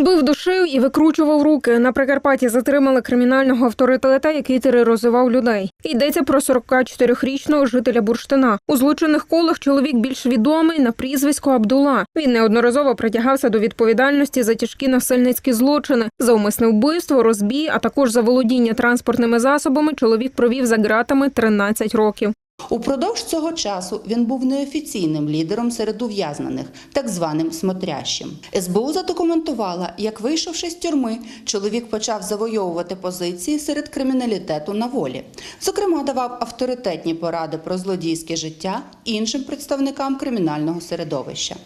Бив душив і викручував руки. На Прикарпатті затримали кримінального авторитета, який тероризував людей. Йдеться про 44-річного жителя Бурштина. У злочинних колах чоловік більш відомий на прізвисько Абдула. Він неодноразово притягався до відповідальності за тяжкі насильницькі злочини, за умисне вбивство, розбій, а також за володіння транспортними засобами. Чоловік провів за ґратами 13 років. Упродовж цього часу він був неофіційним лідером серед ув'язнених, так званим смотрящим. СБУ задокументувала, як вийшовши з тюрми, чоловік почав завойовувати позиції серед криміналітету на волі. Зокрема, давав авторитетні поради про злодійське життя іншим представникам кримінального середовища.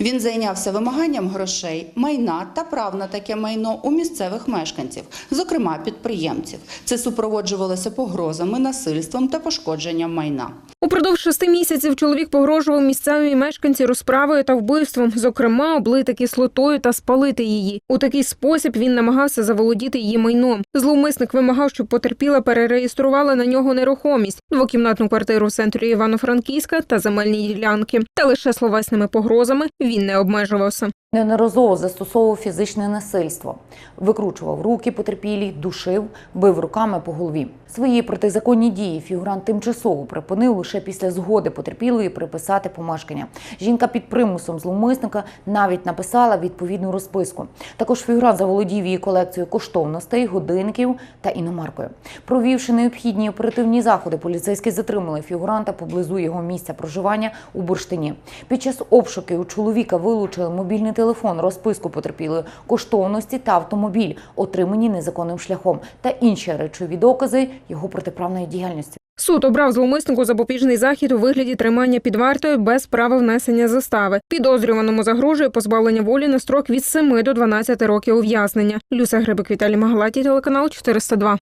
Він зайнявся вимаганням грошей, майна та прав на таке майно у місцевих мешканців, зокрема підприємців. Це супроводжувалося погрозами, насильством та пошкодженням майна. Упродовж шести місяців чоловік погрожував місцевій мешканці розправою та вбивством, зокрема, облити кислотою та спалити її. У такий спосіб він намагався заволодіти її майном. Зловмисник вимагав, щоб потерпіла перереєструвала на нього нерухомість, двокімнатну квартиру в центрі Івано-Франківська та земельні ділянки. Та лише словесними погрозами він не обмежувався. Неодноразово застосовував фізичне насильство, викручував руки потерпілі, душив, бив руками по голові. Свої протизаконні дії фігурант тимчасово припинив лише після згоди потерпілої приписати помешкання. Жінка під примусом зловмисника навіть написала відповідну розписку. Також фігурант заволодів її колекцією коштовностей, годинників та іномаркою. Провівши необхідні оперативні заходи, поліцейські затримали фігуранта поблизу його місця проживання у Бурштині. Під час обшуків у чоловіка вилучили мобільний телефон, розписку потерпілої, коштовності та автомобіль, отримані незаконним шляхом, та інші речові докази його протиправної діяльності. Суд обрав зловмиснику запобіжний захід у вигляді тримання під вартою без права внесення застави. Підозрюваному загрожує позбавлення волі на строк від 7 до 12 років ув'язнення. Люся Грибик Віталій Магалаті, телеканал 402.